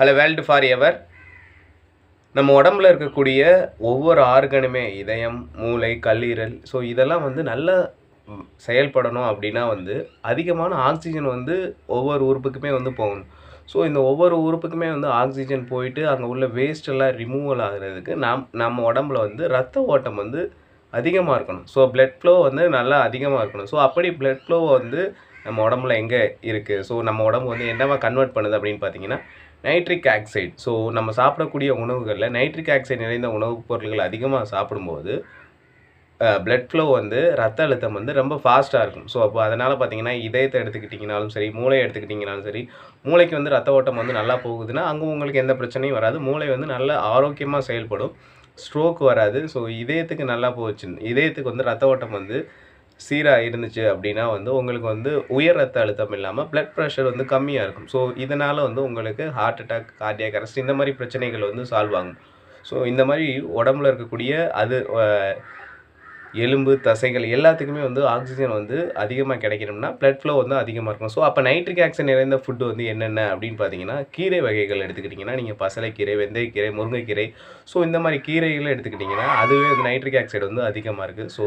Hello world for ever நம்ம உடம்புல இருக்கக்கூடிய ஒவ்வொரு ஆர்கனுமே இதயம் மூளை கல்லீரல் ஸோ இதெல்லாம் வந்து நல்லா செயல்படணும் அப்படின்னா வந்து அதிகமான ஆக்சிஜன் வந்து ஒவ்வொரு உறுப்புக்குமே வந்து போகணும். ஸோ இந்த ஒவ்வொரு உறுப்புக்குமே வந்து ஆக்சிஜன் போயிட்டு அங்கே உள்ள வேஸ்டெல்லாம் ரிமூவல் ஆகிறதுக்கு நாம் நம்ம உடம்புல வந்து ரத்த ஓட்டம் வந்து அதிகமாக இருக்கணும். ஸோ ப்ளட் ஃப்ளோ வந்து நல்லா அதிகமாக இருக்கணும். ஸோ அப்படி ப்ளட் ஃப்ளோவை வந்து நம்ம உடம்புல எங்கே இருக்குது ஸோ நம்ம உடம்பு வந்து என்னவா கன்வெர்ட் பண்ணுது அப்படின்னு பார்த்தீங்கன்னா நைட்ரிக் ஆக்சைடு ஸோ நம்ம சாப்பிடக்கூடிய உணவுகளில் நைட்ரிக் ஆக்சைடு நிறைந்த உணவுப் பொருட்கள் அதிகமாக சாப்பிடும்போது பிளட் ஃப்ளோ வந்து ரத்த அழுத்தம் வந்து ரொம்ப ஃபாஸ்ட்டாக இருக்கும். ஸோ அப்போ அதனால் பார்த்தீங்கன்னா இதயத்தை எடுத்துக்கிட்டிங்கனாலும் சரி மூளையை எடுத்துக்கிட்டிங்கனாலும் சரி மூளைக்கு வந்து ரத்த ஓட்டம் வந்து நல்லா போகுதுன்னா அங்கே உங்களுக்கு எந்த பிரச்சனையும் வராது. மூளை வந்து நல்ல ஆரோக்கியமாக செயல்படும். ஸ்ட்ரோக் வராது. ஸோ இதயத்துக்கு நல்லா போச்சு. இதயத்துக்கு வந்து ரத்த ஓட்டம் வந்து சீராக இருந்துச்சு அப்படின்னா வந்து உங்களுக்கு வந்து உயர் ரத்த அழுத்தம் இல்லாமல் பிளட் ப்ரெஷர் வந்து கம்மியாக இருக்கும். ஸோ இதனால் வந்து உங்களுக்கு ஹார்ட் அட்டாக் கார்டியாக் அரெஸ்ட் இந்த மாதிரி பிரச்சனைகள் வந்து சால்வ் ஆகும். ஸோ இந்த மாதிரி உடம்புல இருக்கக்கூடிய அது அஹ், எலும்பு தசைகள் எல்லாத்துக்குமே வந்து ஆக்சிஜன் வந்து அதிகமாக கிடைக்கணும்னா பிளட் ஃப்ளோ வந்து அதிகமாக இருக்கும் ஸோ அப்போ நைட்ரிக் ஆக்சன் நிறைந்த ஃபுட்டு வந்து என்னென்ன அப்படின்னு பார்த்தீங்கன்னா கீரை வகைகள் எடுத்துக்கிட்டிங்கன்னா நீங்கள் பசலைக்கீரை வெந்தயக்கீரை முருங்கைக்கீரை ஸோ இந்த மாதிரி கீரைகளை எடுத்துக்கிட்டிங்கன்னா அதுவே வந்து நைட்ரிக் ஆக்சைடு வந்து அதிகமாக இருக்குது ஸோ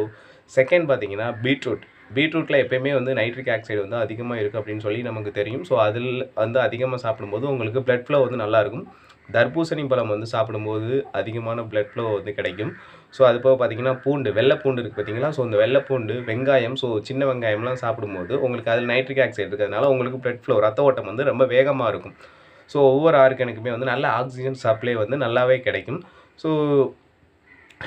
செகண்ட் பார்த்தீங்கன்னா பீட்ரூட் பீட்ரூட்டில் எப்பயுமே வந்து நைட்ரிக் ஆக்சைடு வந்து அதிகமாக இருக்குது அப்படின்னு சொல்லி நமக்கு தெரியும். ஸோ அதில் வந்து அதிகமாக சாப்பிடும்போது உங்களுக்கு பிளட் ஃப்ளோ வந்து நல்லாயிருக்கும் தர்பூசணி பழம் வந்து சாப்பிடும்போது அதிகமான பிளட் ஃப்ளோ வந்து கிடைக்கும். ஸோ அது போக பார்த்தீங்கன்னா பூண்டு வெள்ளை பூண்டு இருக்குது பார்த்தீங்களா ஸோ இந்த வெள்ளை பூண்டு வெங்காயம் ஸோ சின்ன வெங்காயம்லாம் சாப்பிடும்போது உங்களுக்கு அதில் நைட்ரிக் ஆக்சைடு இருக்கிறதுனால உங்களுக்கு பிளட் ஃப்ளோ ரத்த ஓட்டம் வந்து ரொம்ப வேகமாக இருக்கும். ஸோ ஒவ்வொரு ஆர்கனுக்குமே வந்து நல்ல ஆக்சிஜன் சப்ளை வந்து நல்லாவே கிடைக்கும். ஸோ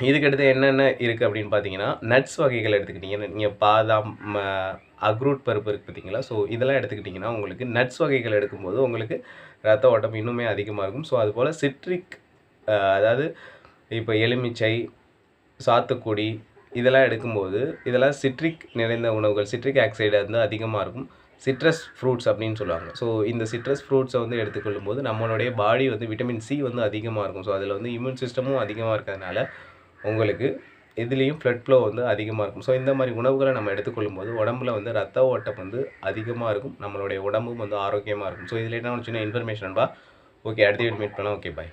இதுக்கடுத்து என்னென்ன இருக்குது அப்படின்னு பார்த்தீங்கன்னா நட்ஸ் வகைகள் எடுத்துக்கிட்டிங்கன்னா நீங்கள் பாதாம் ம, அக்ரூட் பருப்பு இருக்குது பார்த்தீங்களா ஸோ இதெல்லாம் எடுத்துக்கிட்டிங்கன்னா உங்களுக்கு நட்ஸ் வகைகள் எடுக்கும்போது உங்களுக்கு ரத்த ஓட்டம் இன்னுமே அதிகமாக இருக்கும். ஸோ அதுபோல் சிட்ரிக் அதாவது இப்போ எலுமிச்சை சாத்துக்குடி இதெல்லாம் எடுக்கும்போது இதெல்லாம் சிட்ரிக் நிறைந்த உணவுகள் சிட்ரிக் ஆக்சைடு வந்து அதிகமாக இருக்கும். சிட்ரஸ் ஃப்ரூட்ஸ் அப்படின்னு சொல்லுவாங்க. ஸோ இந்த சிட்ரஸ் ஃப்ரூட்ஸை வந்து எடுத்துக்கொள்ளும் போது நம்மளுடைய பாடி வந்து விட்டமின் சி வந்து அதிகமாக இருக்கும். ஸோ அதில் வந்து இம்யூன் சிஸ்டமும் அதிகமாக இருக்கிறதுனால உங்களுக்கு இதுலேயும் ஃப்ளட் ஃப்ளோ வந்து அதிகமாக இருக்கும். ஸோ இந்த மாதிரி உணவுகளை நம்ம எடுத்துக்கொள்ளும் போது உடம்புல வந்து ரத்த ஓட்டம் வந்து அதிகமாக இருக்கும். நம்மளுடைய உடம்பும் வந்து ஆரோக்கியமாக இருக்கும். ஸோ இதில் என்ன ஒரு சின்ன இன்ஃபர்மேஷன்பா ஓகே அடுத்த வீட் மீட் பண்ணலாம். Okay bye